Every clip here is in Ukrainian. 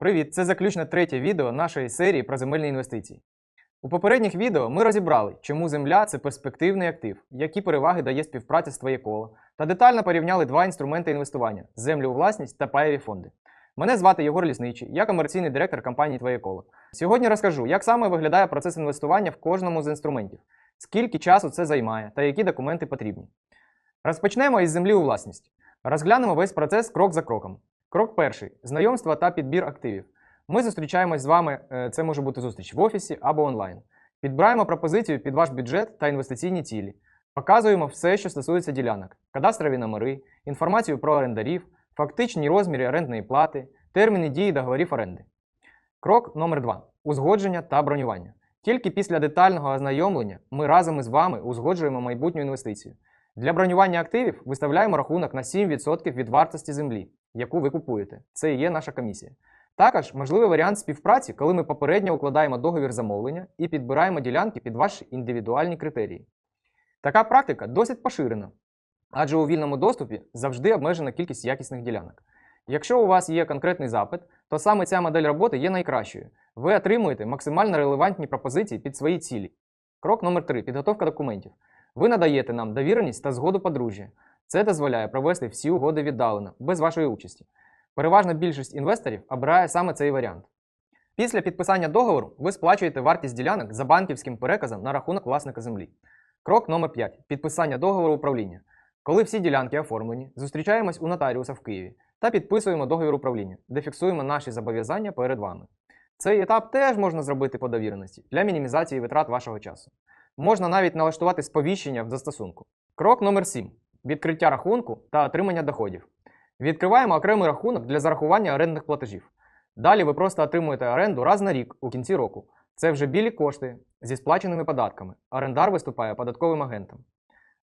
Привіт! Це заключне третє відео нашої серії про земельні інвестиції. У попередніх відео ми розібрали, чому земля це перспективний актив, які переваги дає співпраця з твоє коло, та детально порівняли два інструменти інвестування землю у власність та паєві фонди. Мене звати Єгор Лісничий, я комерційний директор компанії Твоє коло. Сьогодні розкажу, як саме виглядає процес інвестування в кожному з інструментів, скільки часу це займає та які документи потрібні. Розпочнемо із землі у власність. Розглянемо весь процес крок за кроком. Крок перший знайомство та підбір активів. Ми зустрічаємось з вами, е, це може бути зустріч в офісі або онлайн. Підбираємо пропозицію під ваш бюджет та інвестиційні цілі. Показуємо все, що стосується ділянок, кадастрові номери, інформацію про орендарів, фактичні розміри орендної плати, терміни дії договорів оренди. Крок номер 2 узгодження та бронювання. Тільки після детального ознайомлення ми разом із вами узгоджуємо майбутню інвестицію. Для бронювання активів виставляємо рахунок на 7% від вартості землі, яку ви купуєте. Це і є наша комісія. Також можливий варіант співпраці, коли ми попередньо укладаємо договір замовлення і підбираємо ділянки під ваші індивідуальні критерії. Така практика досить поширена, адже у вільному доступі завжди обмежена кількість якісних ділянок. Якщо у вас є конкретний запит, то саме ця модель роботи є найкращою. Ви отримуєте максимально релевантні пропозиції під свої цілі. Крок номер 3 підготовка документів. Ви надаєте нам довіреність та згоду подружжя. Це дозволяє провести всі угоди віддалено, без вашої участі. Переважна більшість інвесторів обирає саме цей варіант. Після підписання договору ви сплачуєте вартість ділянок за банківським переказом на рахунок власника землі. Крок номер 5 підписання договору управління. Коли всі ділянки оформлені, зустрічаємось у нотаріуса в Києві та підписуємо договір управління, де фіксуємо наші зобов'язання перед вами. Цей етап теж можна зробити по довіреності для мінімізації витрат вашого часу. Можна навіть налаштувати сповіщення в застосунку. Крок номер 7 відкриття рахунку та отримання доходів. Відкриваємо окремий рахунок для зарахування орендних платежів. Далі ви просто отримуєте оренду раз на рік у кінці року. Це вже білі кошти зі сплаченими податками. Орендар виступає податковим агентом.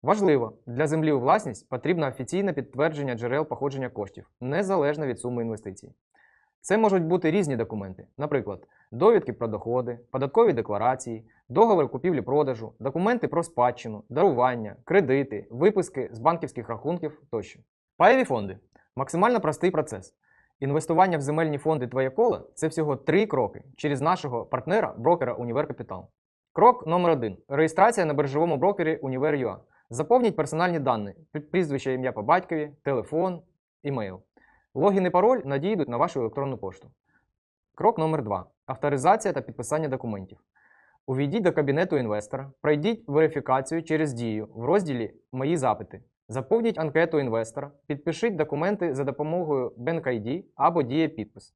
Важливо, для землі у власність потрібно офіційне підтвердження джерел походження коштів, незалежно від суми інвестицій. Це можуть бути різні документи, наприклад, довідки про доходи, податкові декларації, договір купівлі-продажу, документи про спадщину, дарування, кредити, виписки з банківських рахунків тощо. Паєві фонди максимально простий процес. Інвестування в земельні фонди Твоє коло це всього три кроки через нашого партнера, брокера Універ Капітал. Крок номер 1 Реєстрація на біржовому брокері Універ.ua. Заповніть персональні дані, прізвище ім'я по батькові, телефон, імейл. Логін і пароль надійдуть на вашу електронну пошту. Крок номер 2 Авторизація та підписання документів. Увійдіть до кабінету інвестора, пройдіть верифікацію через дію в розділі Мої запити. Заповніть анкету інвестора, підпишіть документи за допомогою BankID або діє підпис.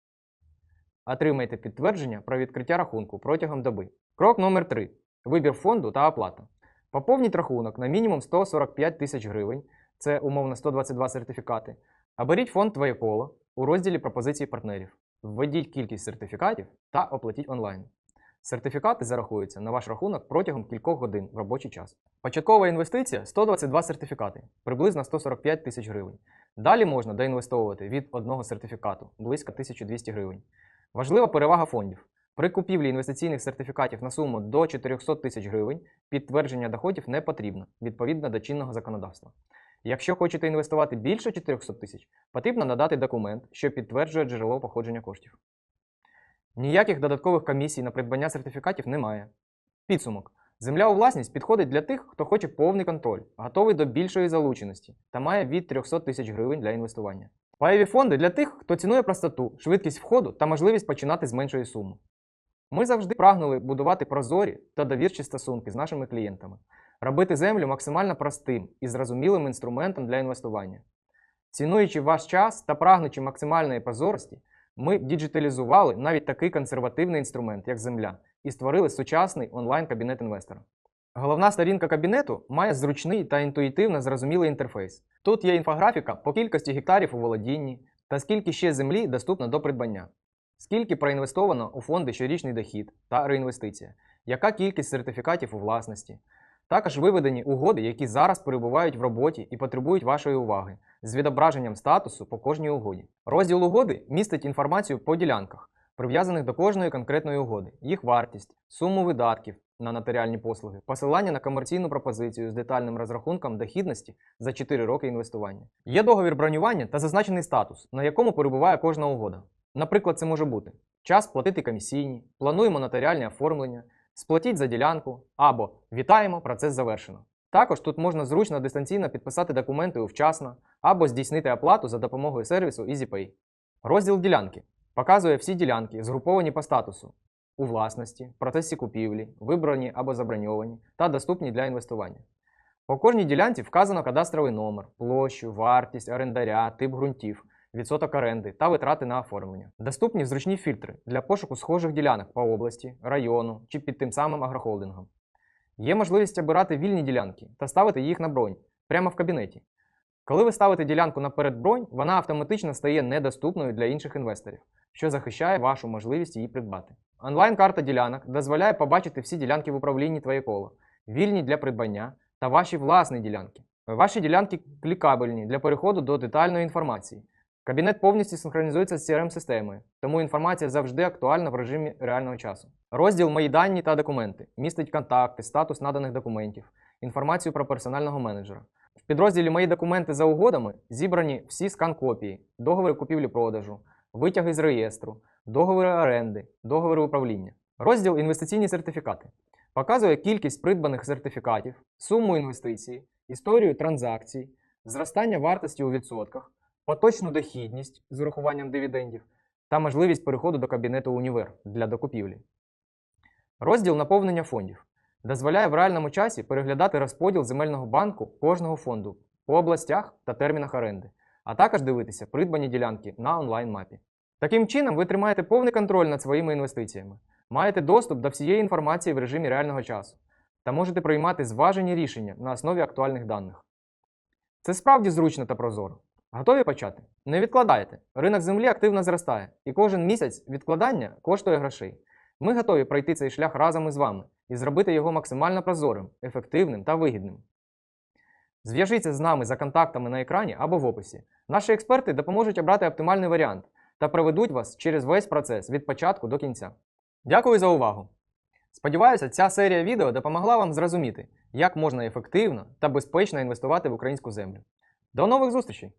Отримайте підтвердження про відкриття рахунку протягом доби. Крок номер 3 Вибір фонду та оплата. Поповніть рахунок на мінімум 145 тисяч гривень, це умовно 122 сертифікати. Оберіть фонд Твоє коло у розділі пропозиції партнерів. Введіть кількість сертифікатів та оплатіть онлайн. Сертифікати зарахуються на ваш рахунок протягом кількох годин в робочий час. Початкова інвестиція 122 сертифікати, приблизно 145 тисяч гривень. Далі можна доінвестовувати від одного сертифікату близько 1200 гривень. Важлива перевага фондів. При купівлі інвестиційних сертифікатів на суму до 400 тисяч гривень підтвердження доходів не потрібно відповідно до чинного законодавства. Якщо хочете інвестувати більше 400 тисяч, потрібно надати документ, що підтверджує джерело походження коштів. Ніяких додаткових комісій на придбання сертифікатів немає. Підсумок. Земля у власність підходить для тих, хто хоче повний контроль, готовий до більшої залученості та має від 300 тисяч гривень для інвестування. Паєві фонди для тих, хто цінує простоту, швидкість входу та можливість починати з меншої суми. Ми завжди прагнули будувати прозорі та довірчі стосунки з нашими клієнтами, робити землю максимально простим і зрозумілим інструментом для інвестування. Цінуючи ваш час та прагнучи максимальної прозорості, ми діджиталізували навіть такий консервативний інструмент, як земля, і створили сучасний онлайн-кабінет інвестора. Головна сторінка кабінету має зручний та інтуїтивно зрозумілий інтерфейс. Тут є інфографіка по кількості гектарів у володінні та скільки ще землі доступно до придбання, скільки проінвестовано у фонди щорічний дохід та реінвестиція, яка кількість сертифікатів у власності. Також виведені угоди, які зараз перебувають в роботі і потребують вашої уваги, з відображенням статусу по кожній угоді. Розділ угоди містить інформацію по ділянках, прив'язаних до кожної конкретної угоди, їх вартість, суму видатків на нотаріальні послуги, посилання на комерційну пропозицію з детальним розрахунком дохідності за 4 роки інвестування. Є договір бронювання та зазначений статус, на якому перебуває кожна угода. Наприклад, це може бути час платити комісійні, плануємо нотаріальне оформлення, сплатіть за ділянку або вітаємо, процес завершено. Також тут можна зручно дистанційно підписати документи вчасно або здійснити оплату за допомогою сервісу EasyPay. Розділ ділянки показує всі ділянки, згруповані по статусу у власності, процесі купівлі, вибрані або заброньовані та доступні для інвестування. По кожній ділянці вказано кадастровий номер, площу, вартість орендаря, тип ґрунтів, відсоток оренди та витрати на оформлення. Доступні зручні фільтри для пошуку схожих ділянок по області, району чи під тим самим агрохолдингом. Є можливість обирати вільні ділянки та ставити їх на бронь прямо в кабінеті. Коли ви ставите ділянку на передбронь, вона автоматично стає недоступною для інших інвесторів, що захищає вашу можливість її придбати. Онлайн-карта ділянок дозволяє побачити всі ділянки в управлінні твоє коло, вільні для придбання та ваші власні ділянки. Ваші ділянки клікабельні для переходу до детальної інформації. Кабінет повністю синхронізується з CRM-системою, тому інформація завжди актуальна в режимі реального часу. Розділ Мої дані та документи містить контакти, статус наданих документів, інформацію про персонального менеджера. В підрозділі Мої документи за угодами зібрані всі скан-копії, договори купівлі-продажу, витяги з реєстру, договори оренди, договори управління. Розділ Інвестиційні сертифікати показує кількість придбаних сертифікатів, суму інвестицій, історію транзакцій, зростання вартості у відсотках, поточну дохідність з урахуванням дивідендів та можливість переходу до кабінету Універ для докупівлі. Розділ наповнення фондів дозволяє в реальному часі переглядати розподіл земельного банку кожного фонду по областях та термінах оренди, а також дивитися придбані ділянки на онлайн-мапі. Таким чином, ви тримаєте повний контроль над своїми інвестиціями, маєте доступ до всієї інформації в режимі реального часу та можете приймати зважені рішення на основі актуальних даних. Це справді зручно та прозоро. Готові почати? Не відкладайте. Ринок землі активно зростає, і кожен місяць відкладання коштує грошей. Ми готові пройти цей шлях разом із вами і зробити його максимально прозорим, ефективним та вигідним. Зв'яжіться з нами за контактами на екрані або в описі. Наші експерти допоможуть обрати оптимальний варіант та проведуть вас через весь процес від початку до кінця. Дякую за увагу! Сподіваюся, ця серія відео допомогла вам зрозуміти, як можна ефективно та безпечно інвестувати в українську землю. До нових зустрічей!